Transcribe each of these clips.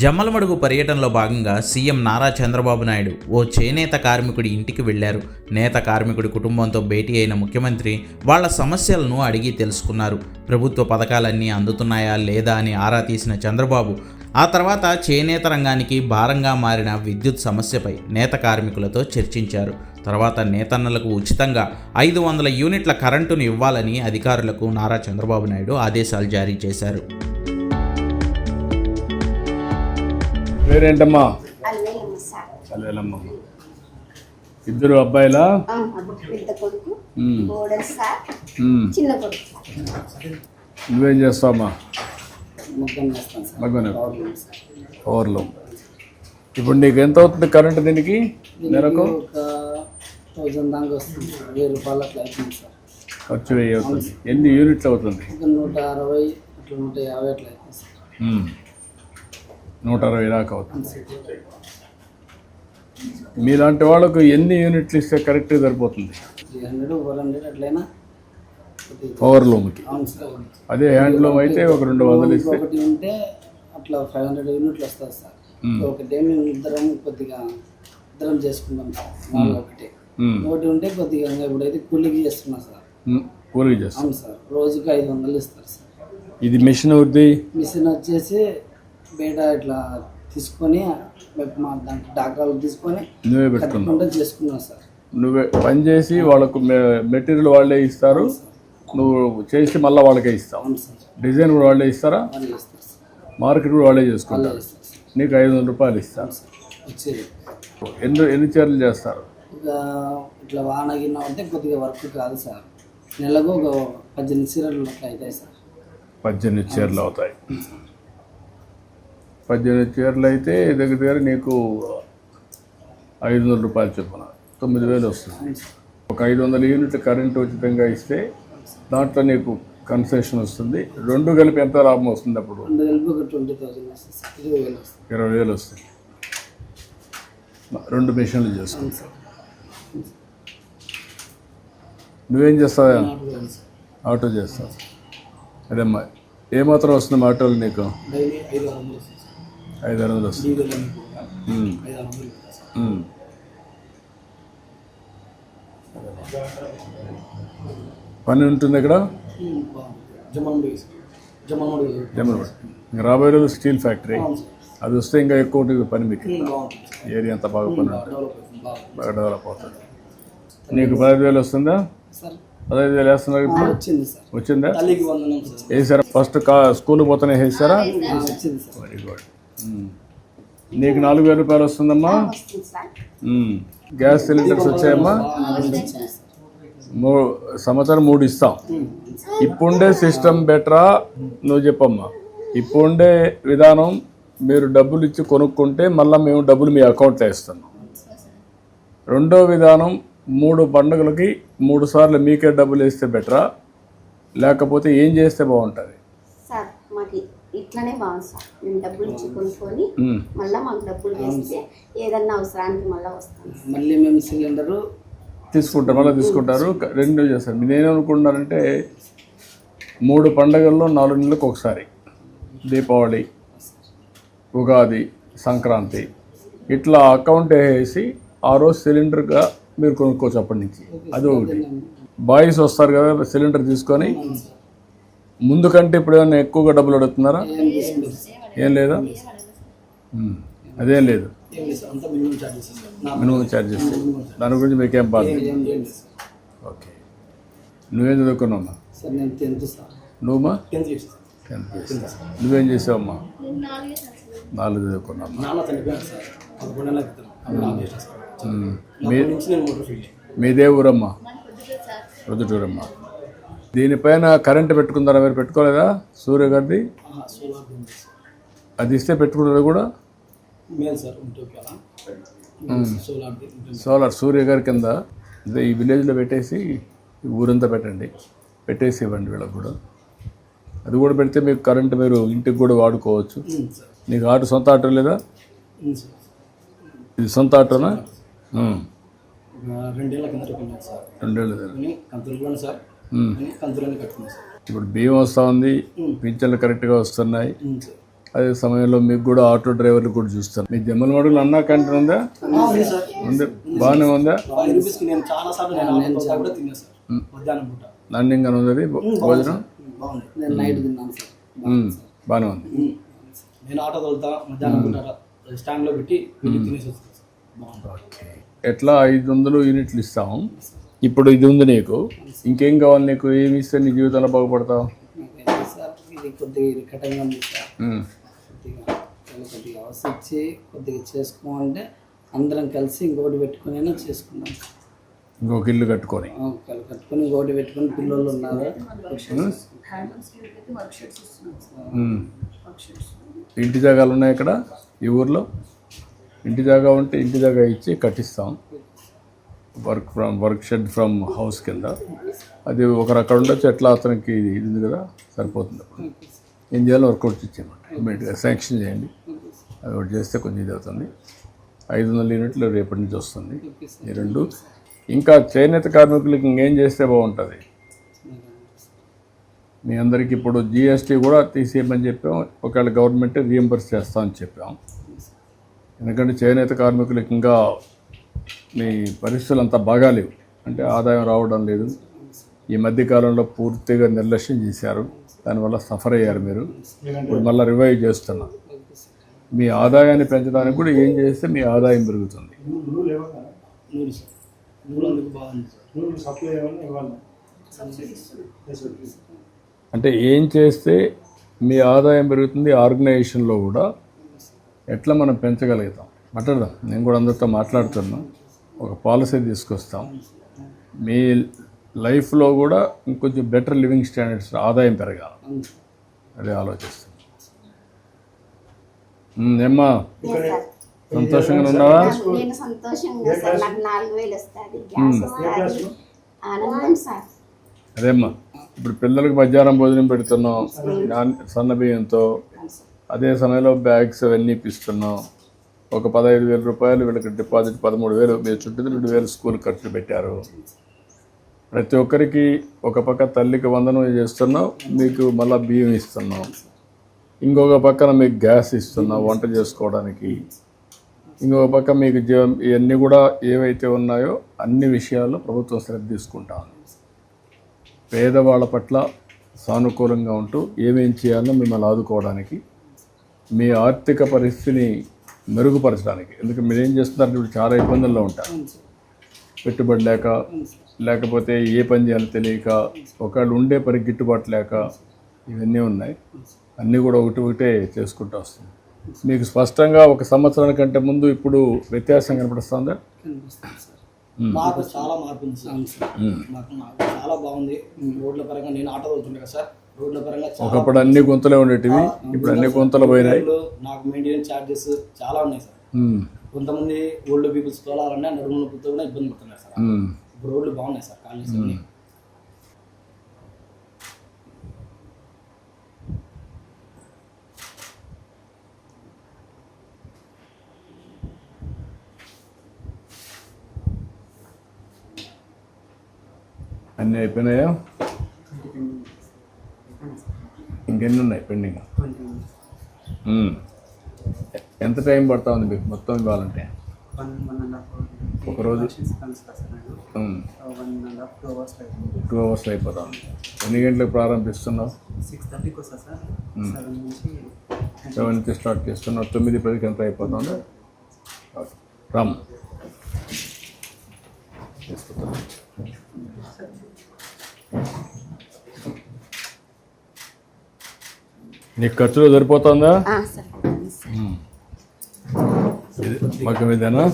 జమ్మలమడుగు పర్యటనలో భాగంగా సీఎం నారా చంద్రబాబు నాయుడు ఓ చేనేత కార్మికుడి ఇంటికి వెళ్ళారు నేత కార్మికుడి కుటుంబంతో భేటీ అయిన ముఖ్యమంత్రి వాళ్ళ సమస్యలను అడిగి తెలుసుకున్నారు. ప్రభుత్వ పథకాలన్నీ అందుతున్నాయా లేదా అని ఆరా తీసిన చంద్రబాబు ఆ తర్వాత చేనేత రంగానికి భారంగా మారిన విద్యుత్ సమస్యపై నేత కార్మికులతో చర్చించారు. తర్వాత నేతన్నలకు ఉచితంగా ఐదు వందల యూనిట్ల కరెంటును ఇవ్వాలని అధికారులకు నారా చంద్రబాబు నాయుడు ఆదేశాలు జారీ చేశారు. పేరేంటమ్మా? చదివేలమ్మ ఇద్దరు అబ్బాయిలా. చిన్న నువ్వేం చేస్తావమ్మా? మగ్గన ఓవర్లో ఇప్పుడు నీకు ఎంత అవుతుంది కరెంట్ దీనికి? నెలకు? ఖర్చు వెయ్యి అవుతుంది. ఎన్ని యూనిట్లు అవుతుంది? నూట అరవై నూట యాభై అట్లా అవుతుంది. నూట అరవై దాకా అవుతుంది. మీలాంటి వాళ్ళకు ఎన్ని యూనిట్లు ఇస్తే కరెక్ట్గా సరిపోతుంది? అవును సార్. అదే హ్యాండ్లూమ్ అయితే ఒక రెండు వందలు ఇస్తే. ఉంటే అట్లా ఫైవ్ హండ్రెడ్ యూనిట్లు వస్తుంది సార్. ఒకటి మేము ఇద్దరం కొద్దిగా ఇద్దరం చేసుకుంటాం సార్. ఒకటి. ఒకటి ఉంటే కొద్దిగా ఇంకా ఇప్పుడైతే కూలికి చేస్తున్నా సార్. కూలింగ్ చేస్తాం సార్. రోజుకి ఐదు వందలు ఇస్తారు సార్. ఇది మిషన్ అవుద్ది మిషన్ వచ్చేసి బయట ఇట్లా తీసుకొని మా దాంట్లో డాకాలు తీసుకొని నువ్వే పెట్టుకున్నావు. కట్టుకుంటూ సార్. నువ్వే పని చేసి వాళ్ళకు మె- మెటీరియల్ వాళ్ళే ఇస్తారు. నువ్వు చేసి మళ్ళీ వాళ్ళకే ఇస్తావు. అవును సార్. డిజైన్ కూడా వాళ్ళే ఇస్తారా? వాళ్ళు చేస్తారు సార్. మార్కెట్ కూడా వాళ్ళే వాళ్ళే చేసుకుంటారు సార్. నీకు ఐదు వందల రూపాయలు ఇస్తారు వచ్చేది. ఎన్ని ఎన్ని చీరలు చేస్తారు? ఇక ఇట్లా వాన గిన్న ఉంటే కొద్దిగా వర్క్ కాదు సార్. నెలకు ఒక పద్దెనిమిది చీరలు అట్లా అవుతాయి సార్. పద్దెనిమిది చీరలు అవుతాయి. పద్దెనిమిది చీరలు అయితే దగ్గర దగ్గర నీకు ఐదు వందల రూపాయలు చొప్పున. తొమ్మిది వేలు వస్తుంది. ఒక ఐదు వందల యూనిట్ కరెంట్ ఉచితంగా ఇస్తే దాంట్లో నీకు కన్సెషన్ వస్తుంది. రెండు కలిపి ఎంత లాభం వస్తుంది అప్పుడు? ఇరవై వేలు వస్తుంది. రెండు మిషన్లు చేసుకో. అవును సార్. నువ్వేం చేస్తావా? ఆటో చేస్తావు? అదేమ్మా ఏమాత్రం వస్తుంది ఆటోలు నీకు? ఐదు వందలు వస్తుంది. పని ఉంటుంది ఇక్కడ రాబోయే రోజు స్టీల్ ఫ్యాక్టరీ. అది వస్తే ఇంకా ఎక్కువ ఉంటుంది పని మీకు. ఏరియా అంతా బాగా పని బాగా డెవలప్ అవుతుంది. నీకు పదహైదు వేలు వస్తుందా? పదహైదు వేలు వేస్తున్నారు ఇప్పుడు? వచ్చింది వేసారా? ఫస్ట్ కా స్కూల్ పోతానే వేసారా? వెరీ గుడ్ నీకు నాలుగు వేల రూపాయలు వస్తుందమ్మా. గ్యాస్ సిలిండర్స్ వచ్చాయమ్మా? సంవత్సరం మూడు ఇస్తాం. ఇప్పుండే సిస్టమ్ బెటరా? నువ్వు చెప్పమ్మా. ఇప్పుండే విధానం మీరు డబ్బులు ఇచ్చి కొనుక్కుంటే మళ్ళీ మేము డబ్బులు మీ అకౌంట్లో వేస్తాం. రెండో విధానం మూడు పండుగలకి మూడు సార్లు మీకే డబ్బులు వేస్తే బెటరా? లేకపోతే ఏం చేస్తే బాగుంటుంది? ఇట్లనే బాగుంది సార్. మేము డబ్బులు ఇచ్చి కొనుక్కొని. మళ్ళీ మాకు డబ్బులు వేస్తే ఏదన్నా అవసరానికి మళ్ళీ వస్తాం మళ్ళీ మేము సిలిండరు తీసుకుంటారు మళ్ళీ తీసుకుంటారు. రెండు చేస్తారు మీరు ఏమనుకుంటున్నారంటే మూడు పండగల్లో నాలుగు నెలలకు ఒకసారి. దీపావళి ఉగాది సంక్రాంతి. ఇట్లా అకౌంట్ వేసి ఆ రోజు సిలిండర్గా మీరు కొనుక్కోవచ్చు అప్పటి నుంచి. అది ఒకటి. బాయ్స్ వస్తారు కదా సిలిండర్ తీసుకొని ముందు కంటే ఇప్పుడు ఏమైనా ఎక్కువగా డబ్బులు అడుగుతున్నారా? ఏం లేదా. అదేం లేదు. మినిమం ఛార్జెస్ దాని గురించి మీకేం బాధ? ఓకే. నువ్వేం చదువుకున్నావమ్మా? సార్ నువ్వమ్మా? నువ్వేం చేసావమ్మా? నాలుగు చదువుకున్నామ్మా నాన్న చనిపోయాడు సార్. పదకొండు నెలల క్రితం. అప్పుడు నాకు చేసిన సార్. ఉమ్. మీ అప్పటి నుంచి నేను మోటార్ ఫీల్డ్. మీదే ఊరమ్మా రుదుటూరమ్మా దీనిపైన కరెంట్ పెట్టుకుందారా మీరు పెట్టుకోలేదా సూర్య గారిది? అది ఇస్తే పెట్టుకున్నారు కూడా? సోలార్ సూర్య గారి కింద ఈ విలేజ్లో పెట్టేసి ఊరంతా పెట్టండి. పెట్టేసి ఇవ్వండి వీళ్ళకి కూడా. అది కూడా పెడితే మీకు కరెంట్ మీరు ఇంటికి కూడా వాడుకోవచ్చు. నీకు ఆటో సొంత ఆటో లేదా? ఇది సొంత ఆటోనా? రెండేళ్ళు కంతులులోనే సార్. కంతులోనే కట్టుకున్నాను సార్. ఇప్పుడు బియ్యం వస్తూ ఉంది పింఛన్లు కరెక్ట్గా వస్తున్నాయి. అదే సమయంలో మీకు కూడా ఆటో డ్రైవర్లు కూడా చూస్తాను మీ జమ్మల మడుగులు అన్నా క్యాంటీన్ ఉందా? ఉంది సార్. ఉంది. బాగానే ఉందా? అని ఉంది భోజనం? బాగుంది. నేను నైట్ తిన్నాను సార్. ఉమ్, బాగానే ఉంది. నేను ఆటో తోలుతా మధ్యాహ్నం పూట స్టాండ్లో పెట్టి వెళ్ళి తినేసి వస్తాను సార్. బాగుంది. ఎట్లా ఐదు వందలు యూనిట్లు ఇస్తాం? ఇప్పుడు ఇది ఉంది నీకు. ఇంకేం కావాలి నీకు? ఏమి ఇస్తే నీ జీవితంలో బాగుపడతావు? ఇచ్చి కొద్దిగా చేసుకోమంటే అందరం కలిసి ఇంకొకటి పెట్టుకుని చేసుకున్నాం ఇంకొక ఇల్లు కట్టుకొని. కట్టుకొని ఇంకొకటి పెట్టుకొని పిల్లలు ఉన్నారు. ఇంటి జాగాలు ఉన్నాయి ఇక్కడ? ఈ ఊర్లో? ఇంటి జాగా ఉంటే ఇంటి జాగా ఇచ్చి కట్టిస్తాం. Work from work shed from house కింద. అది ఒకరు అక్కడ ఉండొచ్చు ఎట్లా అతనికి ఇది ఉంది కదా సరిపోతుంది. ఏం చేయాలో వర్కౌట్ ఇచ్చేయమాట ఇమీడియట్గా శాంక్షన్ చేయండి. అది ఒకటి చేస్తే కొంచెం ఇది అవుతుంది. ఐదు వందల యూనిట్లు రేపటి నుంచి వస్తుంది. ఈ రెండు. ఇంకా చేనేత కార్మికులకి ఇంకేం చేస్తే బాగుంటుంది? మీ అందరికి ఇప్పుడు జిఎస్టీ కూడా తీసేయమని చెప్పాం. ఒకవేళ గవర్నమెంటే రియంబర్స్ చేస్తామని చెప్పాం. ఎందుకంటే చేనేత కార్మికులకి ఇంకా మీ పరిస్థితులు అంతా బాగాలేవు. అంటే ఆదాయం రావడం లేదు. ఈ మధ్య కాలంలో పూర్తిగా నిర్లక్ష్యం చేశారు. దానివల్ల సఫర్ అయ్యారు మీరు. ఇప్పుడు మళ్ళీ రివైవ్ చేస్తున్నా. మీ ఆదాయాన్ని పెంచడానికి కూడా ఏం చేస్తే మీ ఆదాయం పెరుగుతుంది. అంటే ఏం చేస్తే మీ ఆదాయం పెరుగుతుంది? ఆర్గనైజేషన్లో కూడా ఎట్లా మనం పెంచగలుగుతాం? మాట్లాడదాం. నేను కూడా అందరితో మాట్లాడుతున్నా. ఒక పాలసీ తీసుకొస్తాం. మీ లైఫ్లో కూడా ఇంకొంచెం బెటర్ లివింగ్ స్టాండర్డ్స్ ఆదాయం పెరగాలి. అదే ఆలోచిస్తాం ఏమ్మా? సంతోషంగా ఉన్నావా? అదేమ్మా ఇప్పుడు పిల్లలకు మధ్యాహ్నం భోజనం పెడుతున్నాం. నాన్ సన్న బియ్యంతో. అదే సమయంలో బ్యాగ్స్ అవన్నీ ఇప్పిస్తున్నాం. ఒక పదహైదు వేల రూపాయలు వీళ్ళకి డిపాజిట్ పదమూడు వేలు మీరు చుట్టూ రెండు వేలు స్కూల్ ఖర్చు పెట్టారు. ప్రతి ఒక్కరికి ఒక పక్క తల్లికి వందనం చేస్తున్నాం మీకు మళ్ళీ బియ్యం ఇస్తున్నాం. ఇంకొక పక్కన మీకు గ్యాస్ ఇస్తున్నాం వంట చేసుకోవడానికి. ఇంకొక పక్క మీకు జీవం ఇవన్నీ కూడా ఏవైతే ఉన్నాయో అన్ని విషయాల్లో ప్రభుత్వం శ్రద్ధ తీసుకుంటాం. పేదవాళ్ళ పట్ల సానుకూలంగా ఉంటూ ఏమేం చేయాలో మిమ్మల్ని ఆదుకోవడానికి మీ ఆర్థిక పరిస్థితిని మెరుగుపరచడానికి. ఎందుకంటే మీరు ఏం చేస్తున్నారు? ఇప్పుడు చాలా ఇబ్బందుల్లో ఉంటారు. పెట్టుబడి లేక లేకపోతే ఏ పని చేయాలో తెలియక ఒకళ్ళు ఉండే పని గిట్టుబాటు లేక ఇవన్నీ ఉన్నాయి. అన్నీ కూడా ఒకటి ఒకటే చేసుకుంటూ వస్తుంది మీకు స్పష్టంగా ఒక సంవత్సరానికంటే ముందు ఇప్పుడు వ్యత్యాసం కనపడుస్తుందా? మాకు చాలా మార్పు ఉంది సార్. మాకు నాకు చాలా బాగుంది. రోడ్ల పరంగా నేను ఆటో వెళ్తుండే కదా సార్. రోడ్ల పరంగా చాలా ఒకప్పుడు అన్ని గుంతలే ఉండేటివి ఇప్పుడు అన్ని గుంతలు పోయినాయి. రోడ్లు, నాకు మెయింటెనెన్స్ ఛార్జెస్ చాలా ఉన్నాయి సార్. కొంతమంది ఓల్డ్ పీపుల్స్ తోలాలన్నా నడుము నొప్పితో కూడా ఇబ్బంది పడుతున్నారు సార్. ఇప్పుడు రోడ్లు బాగున్నాయి సార్ కాలనీస్ అన్ని. అన్నీ అయిపోయినాయా? ఇంకెన్ని ఉన్నాయి పెండింగ్? ఎంత టైం పడతా ఉంది మీకు మొత్తం ఇవ్వాలంటే? ఒకరోజు? టూ అవర్స్ అయిపోతా ఉంది. ఎన్ని గంటలకు ప్రారంభిస్తున్నావు? సిక్స్ థర్టీకి వస్తా సార్ సెవెన్ నుంచి సెవెన్కి స్టార్ట్ చేస్తున్నావు. తొమ్మిది పదికి ఎంత అయిపోతుంది రామ్. నీకు ఖర్చులు సరిపోతుందా? మగ్గం ఇదేనా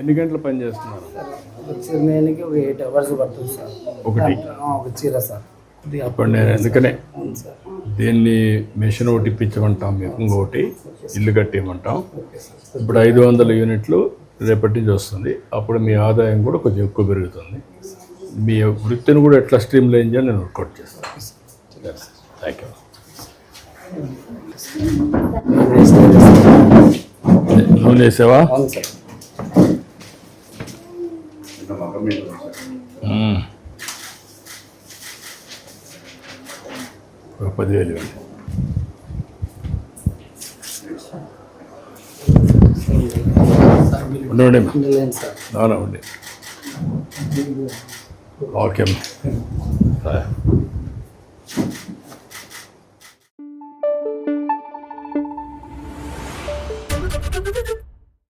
ఎన్ని గంటలు పని చేస్తున్నారు? ఒక ఒక ఎయిట్ అవర్స్ పడుతుంది సార్. ఒకటి. ఆ, ఒక చీర సార్. అప్పుడు నేను అవును సార్. దీన్ని? మిషన్ ఒకటి ఇప్పించమంటాం మీకు ఇంకొకటి ఇల్లు కట్టేయమంటాం. ఇప్పుడు ఐదు వందల యూనిట్లు రేపటి నుంచి వస్తుంది. అప్పుడు మీ ఆదాయం కూడా కొంచెం ఎక్కువ పెరుగుతుంది. మీ వృత్తిని కూడా ఎట్లా స్ట్రీమ్ లైన్ చేయాలి నేను వర్కౌట్ చేస్తాను. థ్యాంక్ యూ నూనె వేసావా? అవును సార్ మ్మ్. ఒక పదివేలు ఇవ్వండి. ఉండండి ఉండి ఓకే అమ్మా.